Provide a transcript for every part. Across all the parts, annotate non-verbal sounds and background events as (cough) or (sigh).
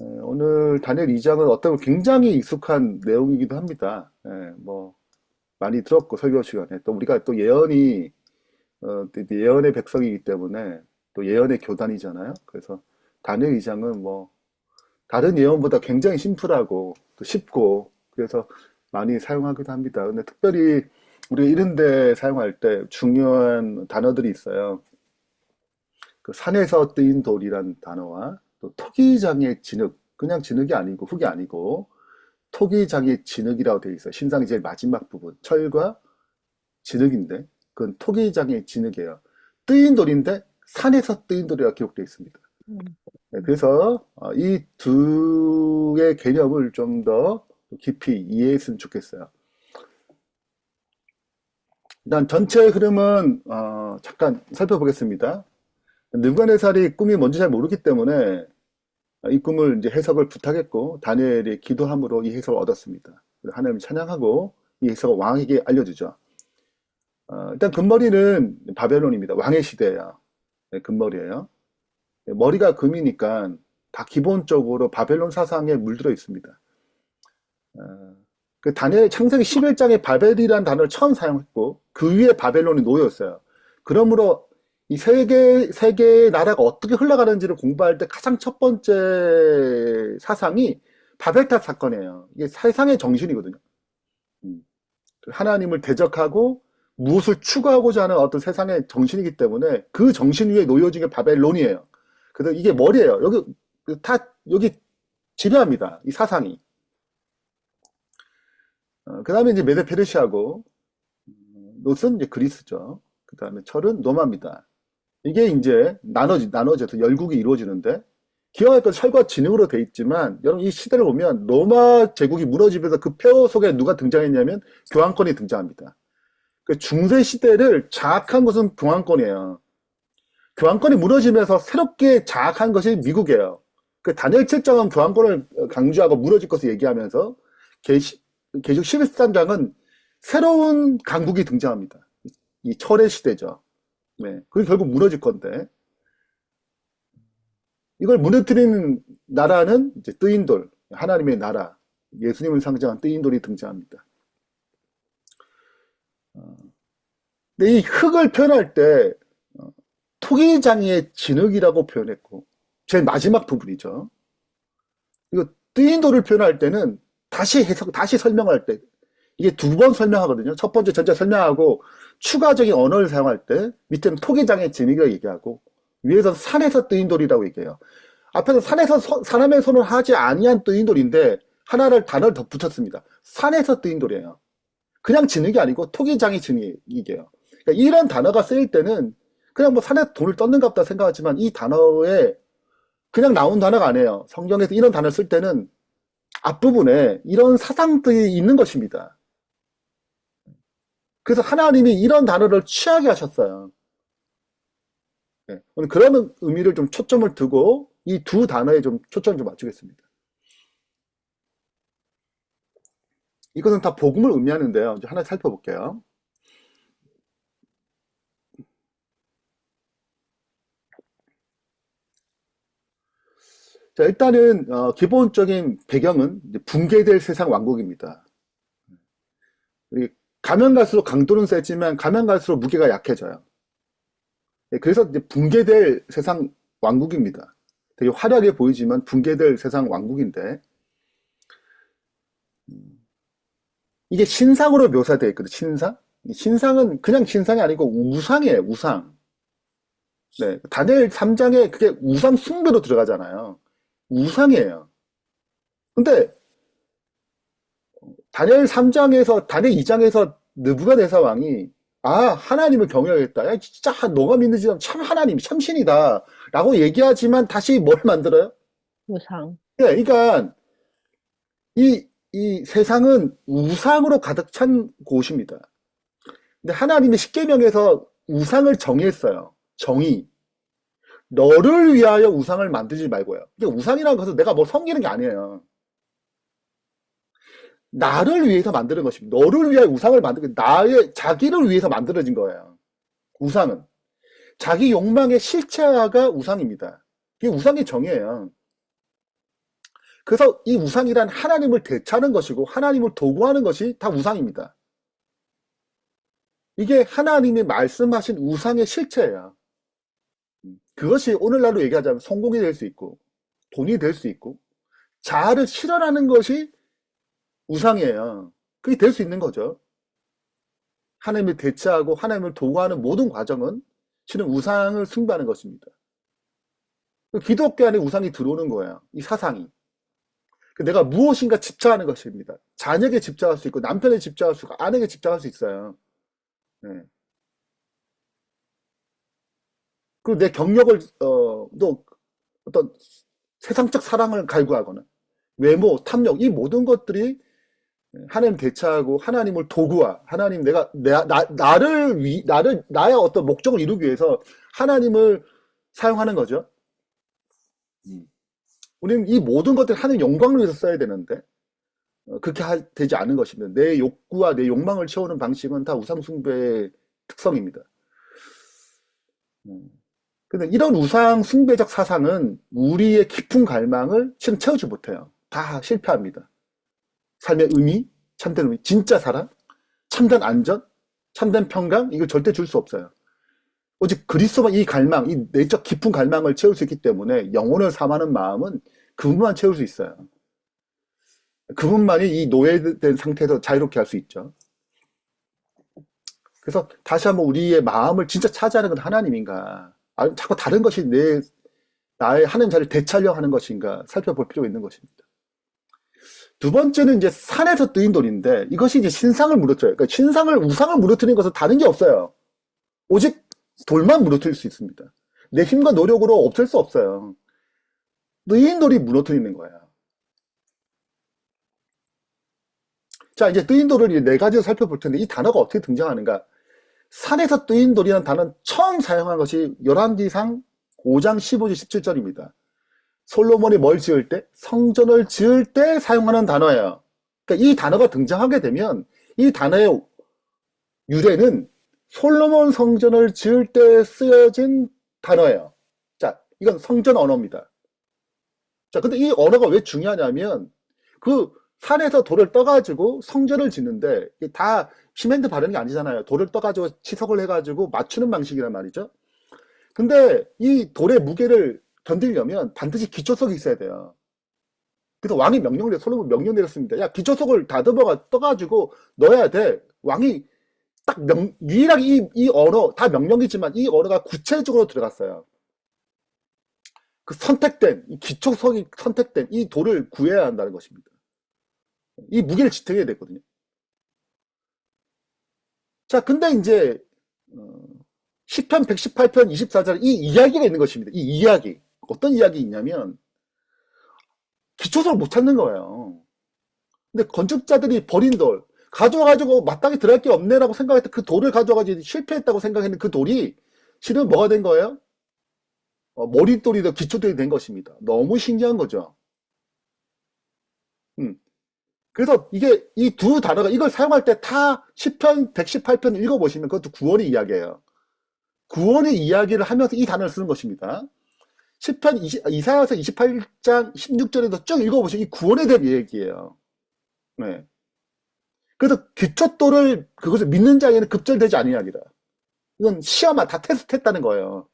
예, 오늘 다니엘 2장은 어떤 굉장히 익숙한 내용이기도 합니다. 예, 뭐 많이 들었고 설교 시간에 또 우리가 또 예언이 어, 또 예언의 백성이기 때문에 또 예언의 교단이잖아요. 그래서 다니엘 2장은 뭐 다른 예언보다 굉장히 심플하고 또 쉽고 그래서 많이 사용하기도 합니다. 근데 특별히 우리 이런 데 사용할 때 중요한 단어들이 있어요. 그 산에서 뜨인 돌이란 단어와 또 토기장의 진흙, 그냥 진흙이 아니고 흙이 아니고 토기장의 진흙이라고 되어 있어요. 신상의 제일 마지막 부분, 철과 진흙인데 그건 토기장의 진흙이에요. 뜨인 돌인데 산에서 뜨인 돌이라고 기록되어 있습니다. 음. 네, 그래서 어, 이 두의 개념을 좀 더 깊이 이해했으면 좋겠어요. 일단 전체 흐름은 어, 잠깐 살펴보겠습니다. 느부갓네살이 꿈이 뭔지 잘 모르기 때문에 이 꿈을 이제 해석을 부탁했고 다니엘이 기도함으로 이 해석을 얻었습니다. 하나님 찬양하고 이 해석을 왕에게 알려주죠. 어, 일단 금머리는 바벨론입니다. 왕의 시대예요. 네, 금머리예요. 네, 머리가 금이니까 다 기본적으로 바벨론 사상에 물들어 있습니다. 어, 그 다니엘 창세기 11장에 바벨이라는 단어를 처음 사용했고 그 위에 바벨론이 놓였어요. 그러므로 이 세계 세계의 나라가 어떻게 흘러가는지를 공부할 때 가장 첫 번째 사상이 바벨탑 사건이에요. 이게 세상의 정신이거든요. 음. 하나님을 대적하고 무엇을 추구하고자 하는 어떤 세상의 정신이기 때문에 그 정신 위에 놓여진 게 바벨론이에요. 그래서 이게 머리예요. 여기 다 여기 지배합니다. 이 사상이. 어, 그 다음에 이제 메데 페르시아고 노스는 이제 그리스죠. 그 다음에 철은 로마입니다. 이게 이제 나눠지, 나눠져서 열국이 이루어지는데, 기왕할 건 철과 진흙으로 돼 있지만, 여러분 이 시대를 보면 로마 제국이 무너지면서 그 폐허 속에 누가 등장했냐면 교황권이 등장합니다. 그 중세 시대를 장악한 것은 교황권이에요. 교황권이 무너지면서 새롭게 장악한 것이 미국이에요. 그 다니엘 7장은 교황권을 강조하고 무너질 것을 얘기하면서 계시, 계속 11장은 새로운 강국이 등장합니다. 이 철의 시대죠. 네. 그게 결국 무너질 건데. 이걸 무너뜨리는 나라는 이제 뜨인 돌, 하나님의 나라, 예수님을 상징한 뜨인 돌이 등장합니다. 어, 근데 이 흙을 표현할 때, 어, 토기장의 진흙이라고 표현했고, 제일 마지막 부분이죠. 이거 뜨인 돌을 표현할 때는 다시 해석, 다시 설명할 때, 이게 두 번 설명하거든요. 첫 번째 전체 설명하고 추가적인 언어를 사용할 때 밑에는 토기장의 진흙이라고 얘기하고 위에서 산에서 뜨인 돌이라고 얘기해요. 앞에서 산에서 서, 사람의 손을 하지 아니한 뜨인 돌인데 하나를 단어를 더 붙였습니다. 산에서 뜨인 돌이에요. 그냥 진흙이 아니고 토기장의 진흙이게요. 그러니까 이런 단어가 쓰일 때는 그냥 뭐 산에 돌을 떴는가 보다 생각하지만 이 단어에 그냥 나온 단어가 아니에요. 성경에서 이런 단어를 쓸 때는 앞부분에 이런 사상들이 있는 것입니다. 그래서 하나님이 이런 단어를 취하게 하셨어요. 네, 오늘 그런 의미를 좀 초점을 두고 이 두 단어에 좀 초점을 좀 맞추겠습니다. 이것은 다 복음을 의미하는데요. 이제 하나 살펴볼게요. 자, 일단은 어, 기본적인 배경은 붕괴될 세상 왕국입니다. 가면 갈수록 강도는 세지만 가면 갈수록 무게가 약해져요. 네, 그래서 이제 붕괴될 세상 왕국입니다. 되게 화려하게 보이지만 붕괴될 세상 왕국인데 음, 이게 신상으로 묘사되어 있거든요. 신상? 신상은 그냥 신상이 아니고 우상이에요. 우상. 네, 다니엘 3장에 그게 우상 숭배로 들어가잖아요. 우상이에요. 근데 다니엘 3장에서 다니엘 2장에서 느부갓네살 왕이 아 하나님을 경외하겠다. 야 진짜 너가 믿는 지는 참 하나님 참 신이다. 라고 얘기하지만 다시 뭘 (laughs) 만들어요? 우상. 예, 그러니까 이, 이 세상은 우상으로 가득 찬 곳입니다. 근데 하나님이 십계명에서 우상을 정의했어요. 정의. 너를 위하여 우상을 만들지 말고요. 이게 우상이라는 것은 내가 뭐 섬기는 게 아니에요. 나를 위해서 만드는 것입니다. 너를 위하여 우상을 만들고 나의 자기를 위해서 만들어진 거예요. 우상은 자기 욕망의 실체화가 우상입니다. 이게 우상의 정의예요. 그래서 이 우상이란 하나님을 대체하는 것이고 하나님을 도구하는 것이 다 우상입니다. 이게 하나님이 말씀하신 우상의 실체예요. 그것이 오늘날로 얘기하자면 성공이 될 수 있고 돈이 될 수 있고 자아를 실현하는 것이 우상이에요. 그게 될 수 있는 거죠. 하나님을 대체하고 하나님을 도구하는 모든 과정은 실은 우상을 숭배하는 것입니다. 기독교 안에 우상이 들어오는 거예요. 이 사상이. 내가 무엇인가 집착하는 것입니다. 자녀에게 집착할 수 있고 남편에 집착할 수 있고 아내에게 집착할 수 있어요. 네. 그리고 내 경력을 어, 또 어떤 세상적 사랑을 갈구하거나 외모, 탐욕 이 모든 것들이 하나님 대체하고 하나님을 도구화 하나님 내가 나, 나, 나를 위, 나를 나의 어떤 목적을 이루기 위해서 하나님을 사용하는 거죠. 음. 우리는 이 모든 것들 하나님 영광을 위해서 써야 되는데 어, 그렇게 하, 되지 않은 것입니다. 내 욕구와 내 욕망을 채우는 방식은 다 우상숭배의 특성입니다. 음. 근데 이런 우상 숭배적 사상은 우리의 깊은 갈망을 채우지 못해요. 다 실패합니다. 삶의 의미, 참된 의미, 진짜 사랑, 참된 안전, 참된 평강, 이걸 절대 줄 수 없어요. 오직 그리스도만 이 갈망, 이 내적 깊은 갈망을 채울 수 있기 때문에 영혼을 삼하는 마음은 그분만 채울 수 있어요. 그분만이 이 노예된 상태에서 자유롭게 할 수 있죠. 그래서 다시 한번 우리의 마음을 진짜 차지하는 건 하나님인가? 아니면 자꾸 다른 것이 내, 나의 하나님 자리를 대체하려 하는 것인가 살펴볼 필요가 있는 것입니다. 두 번째는 이제 산에서 뜨인 돌인데 이것이 이제 신상을 무너뜨려요. 그러니까 신상을 우상을 무너뜨리는 것은 다른 게 없어요. 오직 돌만 무너뜨릴 수 있습니다. 내 힘과 노력으로 없앨 수 없어요. 뜨인 돌이 무너뜨리는 거야. 자, 이제 뜨인 돌을 네 가지로 살펴볼 텐데 이 단어가 어떻게 등장하는가? 산에서 뜨인 돌이라는 단어는 처음 사용한 것이 열왕기상 5장 15절 17절입니다. 솔로몬이 뭘 지을 때? 성전을 지을 때 사용하는 단어예요. 그러니까 이 단어가 등장하게 되면 이 단어의 유래는 솔로몬 성전을 지을 때 쓰여진 단어예요. 자, 이건 성전 언어입니다. 자, 근데 이 언어가 왜 중요하냐면 그 산에서 돌을 떠가지고 성전을 짓는데 다 시멘트 바르는 게 아니잖아요. 돌을 떠가지고 치석을 해가지고 맞추는 방식이란 말이죠. 근데 이 돌의 무게를 견디려면 반드시 기초석이 있어야 돼요. 그래서 왕이 명령을 해, 솔로몬 명령 내렸습니다. 야, 기초석을 다듬어가 떠가지고 넣어야 돼. 왕이 딱 명, 유일하게 이, 이 언어, 다 명령이지만 이 언어가 구체적으로 들어갔어요. 그 선택된, 이 기초석이 선택된 이 돌을 구해야 한다는 것입니다. 이 무게를 지탱해야 되거든요. 자, 근데 이제, 어, 10편, 118편, 24절 이 이야기가 있는 것입니다. 이 이야기. 어떤 이야기 있냐면, 기초석을 못 찾는 거예요. 근데 건축자들이 버린 돌, 가져와가지고 마땅히 들어갈 게 없네라고 생각했던 그 돌을 가져와가지고 실패했다고 생각했는 그 돌이 실은 뭐가 된 거예요? 어, 머릿돌이 더 기초돌이 된 것입니다. 너무 신기한 거죠. 음. 그래서 이게 이 두 단어가 이걸 사용할 때 다 10편, 118편 읽어보시면 그것도 구원의 이야기예요. 구원의 이야기를 하면서 이 단어를 쓰는 것입니다. 10편 20, 이사야서 28장 16절에도 쭉 읽어보시면 이 구원에 대한 얘기예요. 네. 그래서 기초도를 그것을 믿는 자에게는 급절되지 이야기다. 이건 시험아 다 테스트했다는 거예요.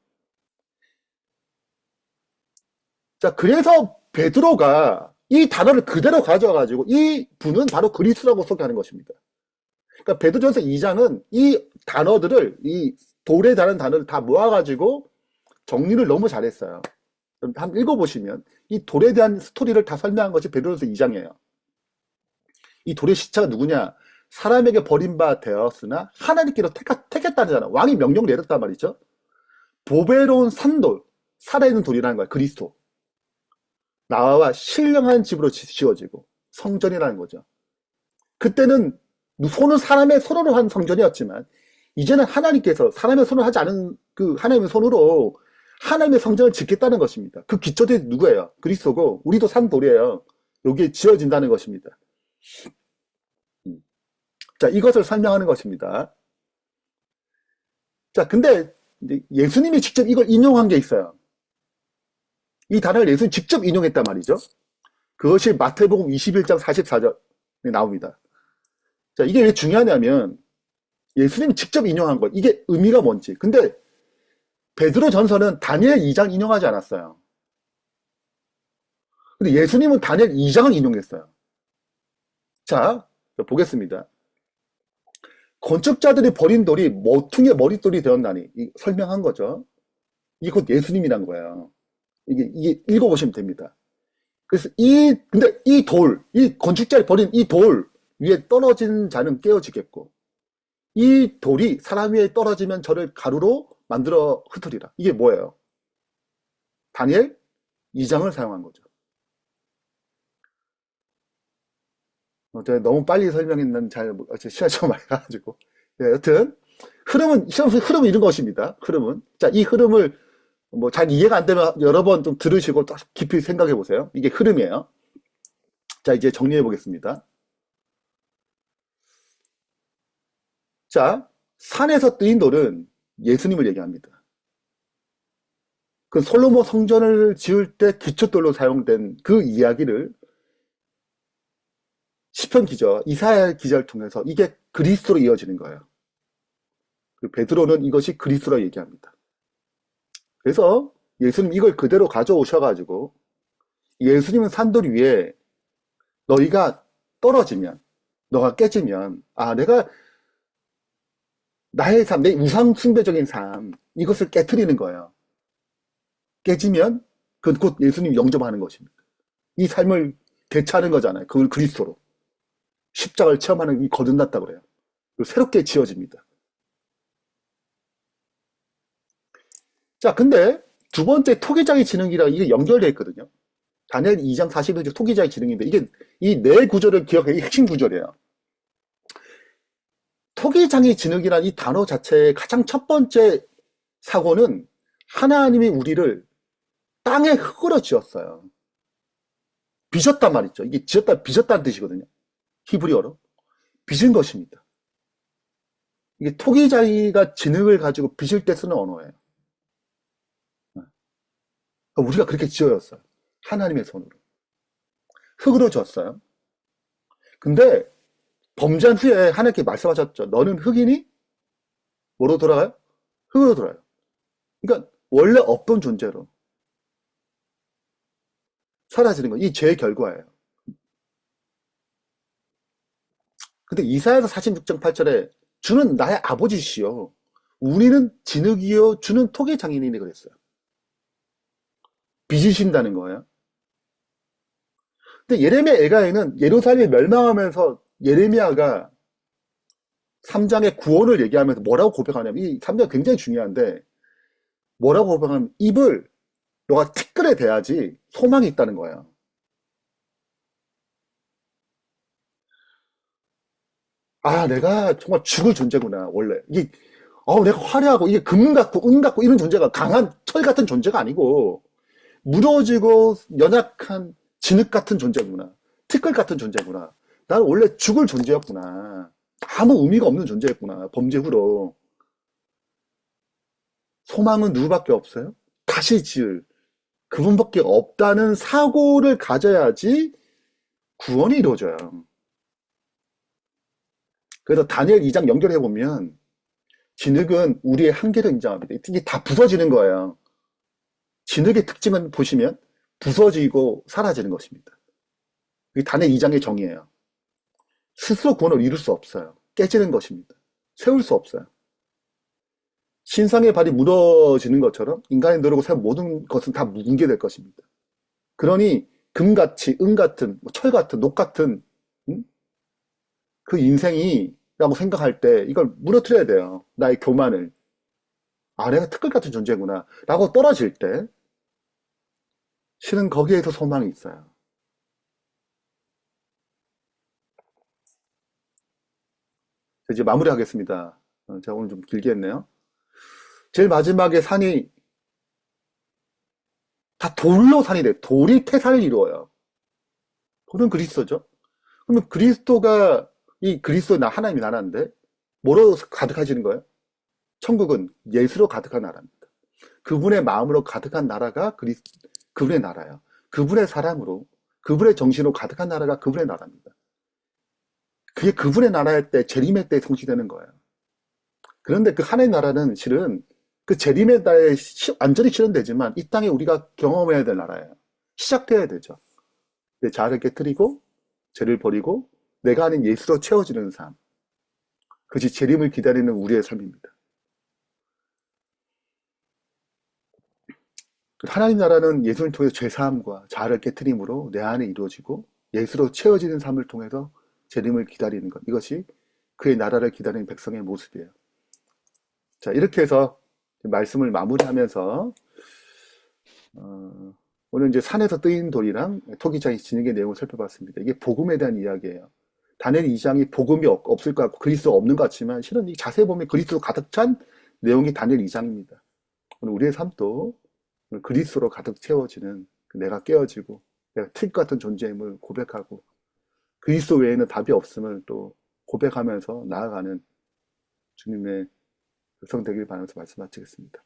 자, 그래서 베드로가 이 단어를 그대로 가져와가지고 이 분은 바로 그리스라고 소개하는 것입니다. 그러니까 베드로전서 2장은 이 단어들을 이 돌에 다른 단어를 다 모아가지고 정리를 너무 잘했어요. 한번 읽어보시면 이 돌에 대한 스토리를 다 설명한 것이 베드로전서 2장이에요. 이 돌의 시체가 누구냐? 사람에게 버림바 되었으나 하나님께로 택했다잖아. 왕이 명령을 내렸단 말이죠. 보배로운 산돌, 살아있는 돌이라는 거야. 그리스도. 나와 신령한 집으로 지어지고 성전이라는 거죠. 그때는 손은 사람의 손으로 한 성전이었지만 이제는 하나님께서 사람의 손을 하지 않은 그 하나님의 손으로 하나님의 성전을 짓겠다는 것입니다. 그 기초들이 누구예요? 그리스도고 우리도 산 돌이에요. 여기에 지어진다는 것입니다. 음. 자, 이것을 설명하는 것입니다. 자, 근데 예수님이 직접 이걸 인용한 게 있어요. 이 단어를 예수님 직접 인용했단 말이죠. 그것이 마태복음 21장 44절에 나옵니다. 자, 이게 왜 중요하냐면 예수님이 직접 인용한 것. 이게 의미가 뭔지. 근데 베드로 전서는 다니엘 2장 인용하지 않았어요. 근데 예수님은 다니엘 2장을 인용했어요. 자, 보겠습니다. 건축자들이 버린 돌이 모퉁이의 머릿돌이 되었나니 이 설명한 거죠. 이게 곧 예수님이란 거예요. 이게 이게 읽어보시면 됩니다. 그래서 이 근데 이 돌, 이 건축자를 버린 이 돌 위에 떨어진 자는 깨어지겠고 이 돌이 사람 위에 떨어지면 저를 가루로 만들어 흩으리라. 이게 뭐예요? 다니엘 2장을 사용한 거죠. 어, 제가 너무 빨리 설명했는 잘, 못- 어, 시간이 좀 많이 가가지고. 예, 여튼, 흐름은, 시험 흐름은 이런 것입니다. 흐름은. 자, 이 흐름을 뭐 잘 이해가 안 되면 여러 번 좀 들으시고 또 깊이 생각해 보세요. 이게 흐름이에요. 자, 이제 정리해 보겠습니다. 자, 산에서 뜨인 돌은 예수님을 얘기합니다. 그 솔로몬 성전을 지을 때 기초돌로 사용된 그 이야기를 시편 기자, 이사야 기자를 통해서 이게 그리스도로 이어지는 거예요. 그 베드로는 이것이 그리스도라 얘기합니다. 그래서 예수님 이걸 그대로 가져오셔가지고 예수님은 산돌 위에 너희가 떨어지면, 너가 깨지면, 아, 내가 나의 삶, 내 우상 숭배적인 삶, 이것을 깨뜨리는 거예요. 깨지면 그곧 예수님 영접하는 것입니다. 이 삶을 개차하는 거잖아요. 그걸 그리스도로. 십자가를 체험하는 이 거듭났다 그래요. 새롭게 지어집니다. 자, 근데 두 번째 토기장의 지능이랑 이게 연결되어 있거든요. 다니엘 2장 41절 토기장의 지능인데 이게 이 네 구절을 기억하기 핵심 구절이에요. 토기장의 지능이라는 이 단어 자체의 가장 첫 번째 사고는 하나님이 우리를 땅에 흙으로 지었어요. 빚었단 말이죠. 이게 지었다, 빚었다는 뜻이거든요. 히브리어로. 빚은 것입니다. 이게 토기자기가 지능을 가지고 빚을 때 쓰는 언어예요. 우리가 그렇게 지어졌어요. 하나님의 손으로. 흙으로 졌어요. 근데 범죄한 후에 하나님께 말씀하셨죠. 너는 흙이니? 뭐로 돌아가요? 흙으로 돌아요. 그러니까 원래 없던 존재로 사라지는 거. 이 죄의 결과예요. 근데 이사야서 46장 8절에 주는 나의 아버지시여 우리는 진흙이요 주는 토기 장인이니 그랬어요. 빚으신다는 거예요. 근데 예레미야 애가에는 예루살렘이 멸망하면서 예레미야가 3장의 구원을 얘기하면서 뭐라고 고백하냐면 이 3장 굉장히 중요한데 뭐라고 고백하면 입을 너가 티끌에 대야지 소망이 있다는 거예요. 아, 내가 정말 죽을 존재구나, 원래. 이게, 어, 내가 화려하고, 이게 금 같고, 은 같고, 이런 존재가 강한 철 같은 존재가 아니고, 무너지고, 연약한 진흙 같은 존재구나. 티끌 같은 존재구나. 나는 원래 죽을 존재였구나. 아무 의미가 없는 존재였구나. 범죄 후로. 소망은 누구밖에 없어요? 다시 지을. 그분밖에 없다는 사고를 가져야지 구원이 이루어져요. 그래서 다니엘 2장 연결해 보면 진흙은 우리의 한계를 인정합니다. 이게 다 부서지는 거예요. 진흙의 특징은 보시면 부서지고 사라지는 것입니다. 이게 다니엘 2장의 정의예요. 스스로 구원을 이룰 수 없어요. 깨지는 것입니다. 세울 수 없어요. 신상의 발이 무너지는 것처럼 인간의 노력을 세운 모든 것은 다 뭉개될 것입니다. 그러니 금같이, 은같은, 뭐철 같은, 녹 같은 음? 그 인생이라고 생각할 때 이걸 무너뜨려야 돼요. 나의 교만을. 아, 내가 특글 같은 존재구나. 라고 떨어질 때 실은 거기에서 소망이 있어요. 이제 마무리하겠습니다. 어, 제가 오늘 좀 길게 했네요. 제일 마지막에 산이 다 돌로 산이 돼. 돌이 태산을 이루어요. 돌은 그리스도죠. 그러면 그리스도가 이 그리스도 나 하나님이 나라인데 뭐로 가득하시는 거예요? 천국은 예수로 가득한 나라입니다. 그분의 마음으로 가득한 나라가 그리스 그분의 나라예요. 그분의 사랑으로 그분의 정신으로 가득한 나라가 그분의 나라입니다. 그게 그분의 나라일 때 재림의 때 성취되는 거예요. 그런데 그 하나의 나라는 실은 그 재림의 날에 시- 완전히 실현되지만 이 땅에 우리가 경험해야 될 나라예요. 시작돼야 되죠. 내 자아를 깨뜨리고 죄를 버리고 내가 아닌 예수로 채워지는 삶. 그것이 재림을 기다리는 우리의 삶입니다. 하나님 나라는 예수를 통해서 죄사함과 자아를 깨뜨림으로 내 안에 이루어지고 예수로 채워지는 삶을 통해서 재림을 기다리는 것. 이것이 그의 나라를 기다리는 백성의 모습이에요. 자, 이렇게 해서 말씀을 마무리하면서 어, 오늘 이제 산에서 뜨인 돌이랑 토기장이 진흙의 내용을 살펴봤습니다. 이게 복음에 대한 이야기예요. 다니엘 2장이 복음이 없- 없을 것 같고 그리스도 없는 것 같지만 실은 이 자세히 보면 그리스도 가득 찬 내용이 다니엘 2장입니다. 오늘 우리의 삶도 그리스도로 가득 채워지는 그 내가 깨어지고 내가 틀 같은 존재임을 고백하고 그리스도 외에는 답이 없음을 또 고백하면서 나아가는 주님의 백성 되길 바라면서 말씀 마치겠습니다.